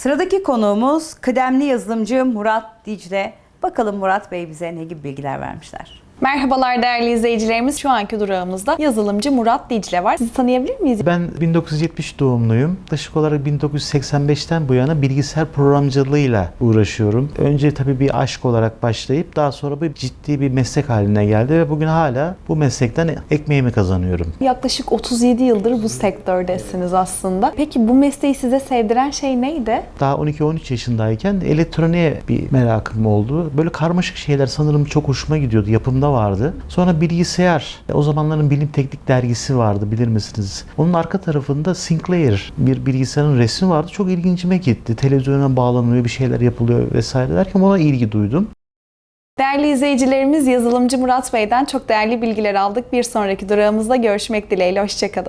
Sıradaki konuğumuz kıdemli yazılımcı Murat Dicle. Bakalım Murat Bey bize ne gibi bilgiler vermişler. Merhabalar değerli izleyicilerimiz. Şu anki durağımızda yazılımcı Murat Dicle var. Sizi tanıyabilir miyiz? Ben 1970 doğumluyum. Yaklaşık olarak 1985'ten bu yana bilgisayar programcılığıyla uğraşıyorum. Önce tabii bir aşk olarak başlayıp daha sonra bir ciddi bir meslek haline geldi ve bugün hala bu meslekten ekmeğimi kazanıyorum. Yaklaşık 37 yıldır bu sektördesiniz aslında. Peki bu mesleği size sevdiren şey neydi? Daha 12-13 yaşındayken elektroniğe bir merakım oldu. Böyle karmaşık şeyler sanırım çok hoşuma gidiyordu. Yapımda vardı. Sonra bilgisayar. O zamanların bilim teknik dergisi vardı bilir misiniz? Onun arka tarafında Sinclair bir bilgisayarın resmi vardı. Çok ilgincime gitti. Televizyona bağlanıyor, bir şeyler yapılıyor vesaire derken ona ilgi duydum. Değerli izleyicilerimiz yazılımcı Murat Bey'den çok değerli bilgiler aldık. Bir sonraki durağımızda görüşmek dileğiyle. Hoşçakalın.